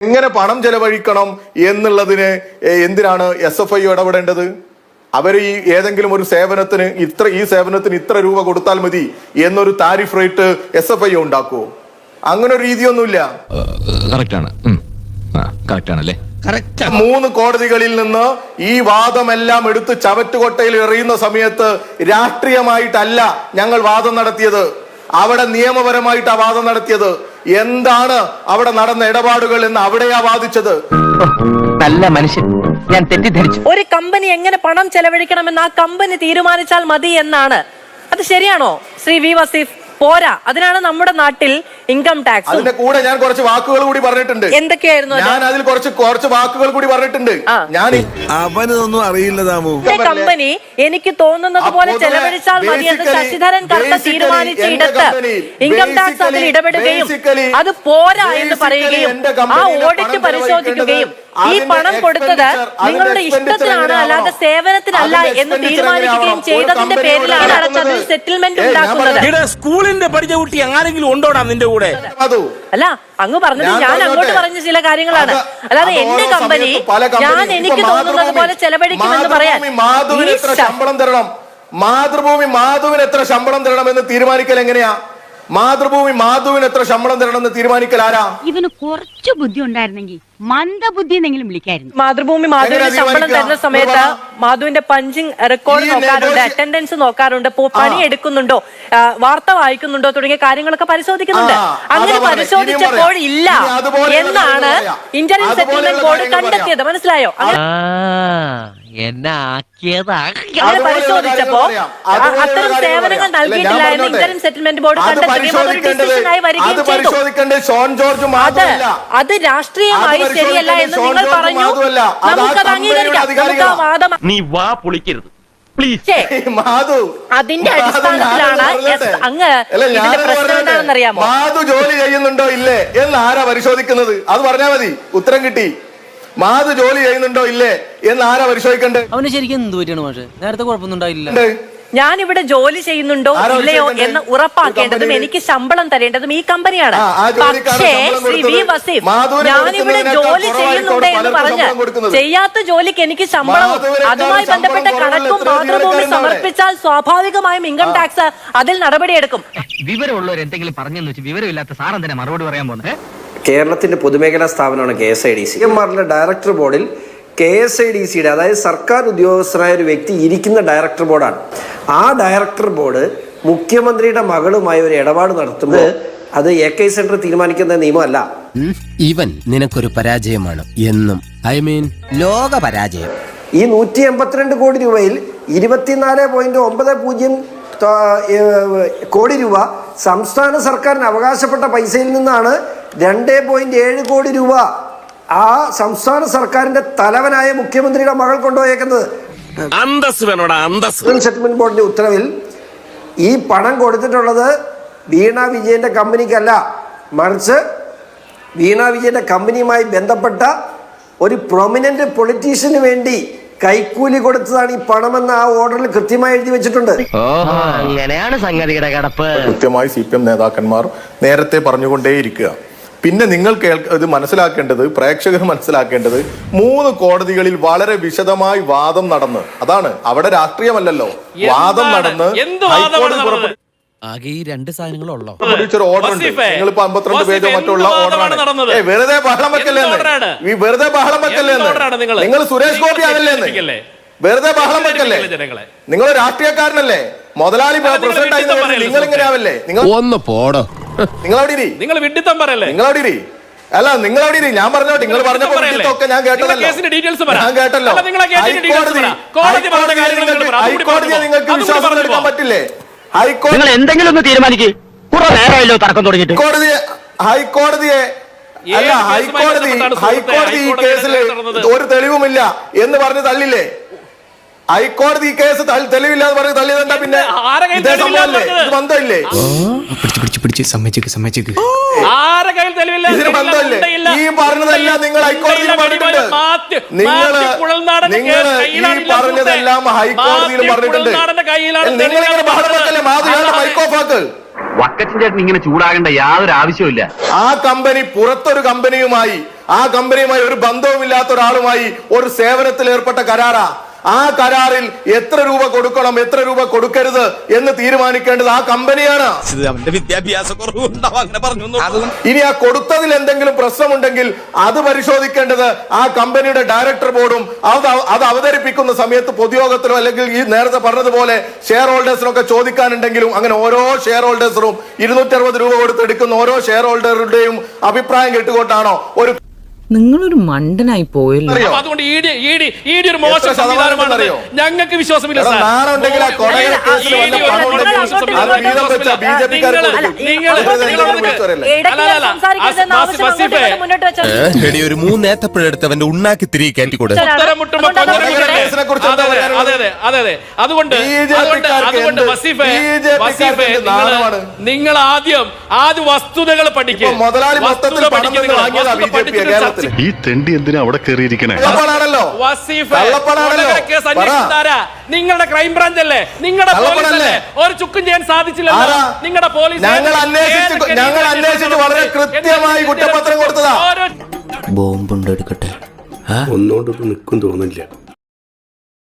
എങ്ങനെ പണം ചെലവഴിക്കണം എന്നുള്ളതിന് എന്തിനാണ് എസ് എഫ് ഐ ഇടപെടേണ്ടത്? അവർ ഈ ഏതെങ്കിലും ഒരു സേവനത്തിന് ഇത്ര ഈ സേവനത്തിന് ഇത്ര രൂപ കൊടുത്താൽ മതി എന്നൊരു tariff rate S F I ഉണ്ടാക്കുവോ? അങ്ങനെ ഒരു രീതിയൊന്നുമില്ല. മൂന്ന് കോടതികളിൽ നിന്ന് ഈ വാദമെല്ലാം എടുത്ത് ചവറ്റുകൊട്ടയിൽ എറിയുന്ന സമയത്ത് രാഷ്ട്രീയമായിട്ടല്ല ഞങ്ങൾ വാദം നടത്തിയത്. അവിടെ നിയമപരമായിട്ടാണ് വാദം നടത്തിയത്. എന്താണ് അവിടെ നടന്ന ഇടപാടുകൾ എന്ന് അവിടെയാ വാദിച്ചത്? നല്ല മനുഷ്യൻ. ഞാൻ തെറ്റിദ്ധരിച്ചു. ഒരു കമ്പനി എങ്ങനെ പണം ചെലവഴിക്കണമെന്ന് ആ കമ്പനി തീരുമാനിച്ചാൽ മതി എന്നാണ്. അത് ശരിയാണോ? ശ്രീ വി വസീഫ്? പോരാ. അതിനാണ് നമ്മുടെ നാട്ടിൽ ഇൻകം ടാക്സ് അതിന്റെ കൂടെ ഞാൻ കുറച്ച് വാക്കുകൾ കൂടി പറഞ്ഞിട്ടുണ്ട്. എന്തൊക്കെയായിരുന്നു അത്? ഞാൻ അതിൽ കുറച്ച് കുറച്ച് വാക്കുകൾ കൂടി പറഞ്ഞിട്ടുണ്ട്. ആ. ഞാൻ അവനൊന്നും അറിയില്ല താമു എന്റെ കമ്പനി എനിക്ക് തോന്നുന്നത് പോലെ ചെലവഴിച്ചാൽ മതി എന്ന് basically- ശശിധരൻ കർത്ത basically തീരുമാനിച്ച എന്റെ ഇടത്ത് company ഇൻകം ടാക്സ് അതിൽ basically- ഇടപെടുകയും basically- അത് പോരാ എന്ന് basically പറയുകയും എന്റെ ആ ഓഡിറ്റ് പണം പരിശോധിക്കുകയും ഈ പണം കൊടുത്തത് നിങ്ങളുടെ ഇഷ്ടത്തിനാണ്? അല്ലാതെ സേവനത്തിനല്ല എന്ന് തീരുമാനിക്കുകയും ചെയ്തതിന്റെ പേരിലാണ് അടച്ചത് അടച്ചതിൽ സെറ്റിൽമെന്റ് ഉണ്ടാക്കുന്നത്. സ്കൂളിന്റെ പഠിച്ച കുട്ടി ആരെങ്കിലും ഉണ്ടോടാ നിന്റെ കൂടെ? അല്ല അങ്ങ് പറഞ്ഞത് ഞാൻ അങ്ങോട്ട് പറഞ്ഞ ചില കാര്യങ്ങളാണ്. അല്ലാതെ എന്റെ കമ്പനി ഞാൻ എനിക്ക് തോന്നുന്നത് പോലെ ചെലവഴിക്കുമെന്ന് പറയാൻ. മാതൃഭൂമി മാധുവിന് എത്ര ശമ്പളം തരണം? മാതൃഭൂമി മാധുവിന് എത്ര ശമ്പളം തരണം എന്ന് തീരുമാനിക്കൽ എങ്ങനെയാ? മാതൃഭൂമി മാധുവിന് എത്ര ശമ്പളം തരണമെന്ന് എന്ന് തീരുമാനിക്കൽ ആരാ? ഇവന് കുറച്ച് ബുദ്ധി ഉണ്ടായിരുന്നെങ്കിൽ മന്ദബുദ്ധി എന്നെങ്കിലും വിളിക്കായിരുന്നു. മാതൃഭൂമി മാധുവിന്റെ ശമ്പളം തരുന്ന സമയത്ത് മാധുവിന്റെ പഞ്ചിങ് റെക്കോർഡ് നോക്കാറുണ്ട് അറ്റൻഡൻസ് നോക്കാറുണ്ട് പോ- പണി. എടുക്കുന്നുണ്ടോ വാർത്ത വായിക്കുന്നുണ്ടോ തുടങ്ങിയ കാര്യങ്ങളൊക്കെ പരിശോധിക്കുന്നുണ്ട്. അങ്ങനെ പരിശോധിച്ചപ്പോൾ ഇല്ല. എന്നാണ് ഇന്റലിജൻസ്. സെറ്റിൽമെന്റ് ബോർഡ് കണ്ടെത്തിയത്. മനസ്സിലായോ? എന്നെ ആക്കിയതാ അങ്ങനെ പരിശോധിച്ചപ്പോ അത്തരം സേവനങ്ങൾ നൽകിയിട്ടില്ല എന്ന് പറഞ്ഞോട്ടെ. സെറ്റിൽമെന്റ് ബോർഡ് കണ്ടെത്തുകയും അത് വരികയും ഷോൺ ജോർജ് അത് രാഷ്ട്രീയമായി ശരിയല്ല എന്ന് നിങ്ങൾ പറഞ്ഞു. നമുക്കത് അംഗീകരിക്കാം. നമുക്ക് ആ. വാദം നീ വാ പൊളിക്കരുത്. പ്ലീസ് മാധു. അതിന്റെ അടിസ്ഥാനത്തിലാണ് അങ്ങ് അല്ല, ഇതിന്റെ പ്രശ്നം എന്താണെന്നറിയാമോ? മാധു ജോലി ചെയ്യുന്നുണ്ടോ ഇല്ലേ? എന്ന് ആരാ പരിശോധിക്കുന്നത്? അത് പറഞ്ഞാ മതി. ഉത്തരം കിട്ടി. മാധു ജോലി ചെയ്യുന്നുണ്ടോ ഇല്ലേ എന്ന് ആരാ പരിശോധിക്കണ്ടേ? അവന് ശരിക്കും എന്ത് പറ്റിയാണ് മാഷെ? നേരത്തെ കുഴപ്പമൊന്നും ഉണ്ടായില്ല. ഞാൻ ഇവിടെ ജോലി ചെയ്യുന്നുണ്ടോ ഇല്ലയോ എന്ന് ഉറപ്പാക്കേണ്ടതും എനിക്ക് ശമ്പളം തരേണ്ടതും ഈ കമ്പനിയാണ്. ആ, ആ ജോലിക്കാണ് പക്ഷേ ശമ്പളം ശ്രീ വി വസീം വസീഫ് ഞാനിവിടെ ജോലി ചെയ്യുന്നുണ്ട് എന്ന് പറഞ്ഞ് ശമ്പളം കൊടുക്കുന്നത്. ചെയ്യാത്ത ജോലിക്ക് എനിക്ക് ശമ്പളം അതുമായി ബന്ധപ്പെട്ട കണക്കും മാതൃഭൂമി സമർപ്പിച്ചാൽ സ്വാഭാവികമായും ഇൻകം ടാക്സ് അതിൽ നടപടിയെടുക്കും. വിവരമുള്ളവർ എന്തെങ്കിലും പറഞ്ഞെന്ന് വെച്ച് വിവരമില്ലാത്ത സാറൻ തന്നെ മറുപടി പറയാൻ പോകുന്നത്? കേരളത്തിന്റെ പൊതുമേഖലാ സ്ഥാപനമാണ് K S I D C. M. ആറിലെ ഡയറക്ടർ ബോർഡിൽ കെ എസ് ഐ ഡി സിയുടെ അതായത് സർക്കാർ ഉദ്യോഗസ്ഥരായ ഒരു വ്യക്തി ഇരിക്കുന്ന ഡയറക്ടർ ബോർഡാണ്. ആ ഡയറക്ടർ ബോർഡ് മുഖ്യമന്ത്രിയുടെ മകളുമായി ഒരു ഇടപാട് നടത്തുമ്പോൾ അത് എ കെ സെന്റർ തീരുമാനിക്കുന്ന നിയമമല്ല. ഇവൻ നിനക്കൊരു പരാജയമാണ്. എന്നും ഐ മീൻ ലോക പരാജയം. ഈ നൂറ്റി എൺപത്തിരണ്ട് കോടി രൂപയിൽ ഇരുപത്തിനാല് പോയിന്റ് ഒമ്പത് പൂജ്യം കോടി രൂപ സംസ്ഥാന സർക്കാരിന് അവകാശപ്പെട്ട പൈസയിൽ നിന്നാണ് രണ്ട് പോയിന്റ് ഏഴ് കോടി രൂപ ആ സംസ്ഥാന സർക്കാരിന്റെ തലവനായ മുഖ്യമന്ത്രിയുടെ മകൾ കൊണ്ടുപോയേക്കുന്നത്. അന്തസ് വേണോടാ അന്തസ് സെറ്റിൽമെന്റ് ബോർഡിന്റെ ഉത്തരവിൽ ഈ പണം കൊടുത്തിട്ടുള്ളത് വീണ വിജയന്റെ കമ്പനിക്കല്ല മറിച്ച് വീണ വിജയന്റെ കമ്പനിയുമായി ബന്ധപ്പെട്ട ഒരു പ്രൊമിനന്റ് പൊളിറ്റീഷ്യന് വേണ്ടി കൈക്കൂലി കൊടുത്തതാണ് ഈ പണമെന്ന് ആ ഓർഡറിൽ കൃത്യമായി എഴുതി വെച്ചിട്ടുണ്ട്. ഓഹോ. അങ്ങനെയാണ് സംഗതിയുടെ കടപ്പ്. കൃത്യമായി സി പി എം നേതാക്കന്മാർ നേരത്തെ പറഞ്ഞുകൊണ്ടേയിരിക്കുക. പിന്നെ നിങ്ങൾ കേൾക്ക ഇത് മനസ്സിലാക്കേണ്ടത് പ്രേക്ഷകർ മനസ്സിലാക്കേണ്ടത് മൂന്ന് കോടതികളിൽ വളരെ വിശദമായി വാദം നടന്ന് അതാണ് അവിടെ രാഷ്ട്രീയമല്ലല്ലോ. വാദം നടന്ന് ഹൈക്കോടതി നടന്നത്? ആകെ ഈ രണ്ട് സാധനങ്ങളുള്ളോ? വെറുതെ ബഹളം വെക്കല്ലേ ഈ വെറുതെ ബഹളം വെക്കല്ലേ? നിങ്ങൾ സുരേഷ് ഗോപി ആണല്ലേ ആകല്ലേ വെറുതെ ബഹളം വെക്കല്ലേ. നിങ്ങൾ രാഷ്ട്രീയക്കാരനല്ലേ? മുതലാളി പ്രസിഡന്റ് ആയി നിങ്ങൾ ഇങ്ങനെ ആവല്ലേ? നിങ്ങൾ ഒന്ന് പോടോ. നിങ്ങൾ അവിടെ ഇരി. നിങ്ങൾ വിഡിത്തം പറയല്ലേ? നിങ്ങൾ അവിടെ ഇരി. അല്ല നിങ്ങൾ അവിടെ ഇരി. ഞാൻ പറഞ്ഞോട്ടെ നിങ്ങൾ പറഞ്ഞപ്പോൾ പറഞ്ഞപ്പോ ഞാൻ കേട്ടതല്ലോ. ഞാൻ കേട്ടല്ലോ. ഹൈക്കോടതി നിങ്ങൾക്ക് വിശ്വാസം എടുക്കാൻ പറ്റില്ലേ? ഹൈക്കോടതി നിങ്ങൾ എന്തെങ്കിലും ഒന്ന് തീരുമാനിക്കേ. കുറെ നേരമല്ലോ തർക്കം തുടങ്ങിയിട്ട്. ഹൈക്കോടതിയെ ഹൈക്കോടതിയെ അല്ല ഹൈക്കോടതി ഹൈക്കോടതി ഈ കേസിൽ ഒരു തെളിവുമില്ല എന്ന് പറഞ്ഞ് തള്ളില്ലേ? ഹൈക്കോടതി ഈ കേസ് തെളിവില്ലാതെ പറഞ്ഞു തള്ളിയത് പിന്നെ? ഇതേ തെളിവില്ല സംഭവമല്ലേ ഇത് ബന്ധമില്ലേ? പിടിച്ച് പിടിച്ച് പിടിച്ച് സമ്മതിച്ചേക്ക് സമ്മതിച്ചേക്ക്. ആരെ കയ്യിൽ തെളിവില്ല ഇതിന് ബന്ധമില്ലേ. ഈ പറഞ്ഞതെല്ലാം നിങ്ങൾ ഹൈക്കോടതിയിൽ പറഞ്ഞിട്ടുണ്ട്. നിങ്ങൾ നിങ്ങൾ ഈ പറഞ്ഞതെല്ലാം ഹൈക്കോടതിയിൽ പറഞ്ഞിട്ടുണ്ട്. നിങ്ങൾ ഇങ്ങനെ വക്കച്ചൻ ചേട്ടൻ ഇങ്ങനെ ചൂടാകേണ്ട യാതൊരു ആവശ്യമില്ല ആ കമ്പനി പുറത്തൊരു കമ്പനിയുമായി ആ കമ്പനിയുമായി ഒരു ബന്ധവുമില്ലാത്ത ഒരാളുമായി ഒരു സേവനത്തിൽ ഏർപ്പെട്ട കരാറാ. ആ കരാറിൽ എത്ര രൂപ കൊടുക്കണം എത്ര രൂപ കൊടുക്കരുത് എന്ന് തീരുമാനിക്കേണ്ടത് ആ കമ്പനിയാണ്. വിദ്യാഭ്യാസ ഇനി ആ കൊടുത്തതിൽ എന്തെങ്കിലും പ്രശ്നമുണ്ടെങ്കിൽ അത് പരിശോധിക്കേണ്ടത് ആ കമ്പനിയുടെ ഡയറക്ടർ ബോർഡും അത് അത് അവതരിപ്പിക്കുന്ന സമയത്ത് പൊതുയോഗത്തിലോ അല്ലെങ്കിൽ ഈ നേരത്തെ പറഞ്ഞതുപോലെ ഷെയർ ഹോൾഡേഴ്സിനൊക്കെ ചോദിക്കാനുണ്ടെങ്കിലും അങ്ങനെ ഓരോ ഷെയർ ഹോൾഡേഴ്സറും ഇരുന്നൂറ്റി അറുപത് രൂപ കൊടുത്ത് എടുക്കുന്ന ഓരോ ഷെയർ ഹോൾഡറുടെയും അഭിപ്രായം കേട്ടുകൊണ്ടാണോ ഒരു നിങ്ങളൊരു മണ്ടനായി പോയല്ലോ? അതുകൊണ്ട് ഒരു മോശം സംവിധാനമാണ് ഞങ്ങൾക്ക് വിശ്വാസമില്ല ഒരു പണം മോശം ഉണ്ടെങ്കിൽ സംവിധാനം. അത് വീതം വെച്ച ബി ജെ പിക്കാർക്ക് നിങ്ങൾ- നിങ്ങൾ- വെറുതെ നിങ്ങൾ എന്തിനാണ് കൊടുക്ക്. വിളിച്ചവരല്ലേ? ഇടയ്ക്ക് അല്ല, അല്ല, സംസാരിക്കരുതെന്ന അസ്- ആവശ്യം അങ്ങോട്ടും വസീഫെ, ഇങ്ങോട്ടും മുന്നോട്ട് വെച്ചാൽ എടി ഒരു മൂന്ന് ഏത്തപ്പഴെടുത്ത് അവന്റെ ഉണ്ണാക്കി തിരികെ കയറ്റിക്കൂടെ അതുകൊണ്ട് അതെ, അതെ, അതെ, അതെ, അതെ, അതെ. അതുകൊണ്ട് അതുകൊണ്ട് നിങ്ങൾ ആദ്യം ആദ്യ വസ്തുതകൾ പഠിക്കുക മുതലാളി മൊത്തത്തിൽ പണം ഈ തെണ്ടി എന്തിനാ അവിടെ കയറിയിരിക്കണേ കള്ളപ്പണാണല്ലോ വസീഫ് കള്ളപ്പണാണല്ലോ കേസ് നിങ്ങളുടെ ക്രൈംബ്രാഞ്ച് അല്ലേ? നിങ്ങളുടെ പോലീസ് കള്ളപ്പണല്ലേ? അല്ലേ? ഒരു ചുക്കും ചെയ്യാൻ സാധിച്ചില്ല ആരാ? നിങ്ങളുടെ പോലീസ് ഞങ്ങൾ ഏതൊക്കെ- അന്വേഷിച്ച് ഏതൊക്കെ ഞങ്ങൾ അന്വേഷിച്ച് വളരെ എന്തൊക്കെ കൃത്യമായി കുറ്റപത്രം കൊടുത്തതാ. ഓരോ ബോംബുണ്ട് എടുക്കട്ടെ. ഒന്നുകൊണ്ടൊന്നും നിൽക്കും തോന്നില്ല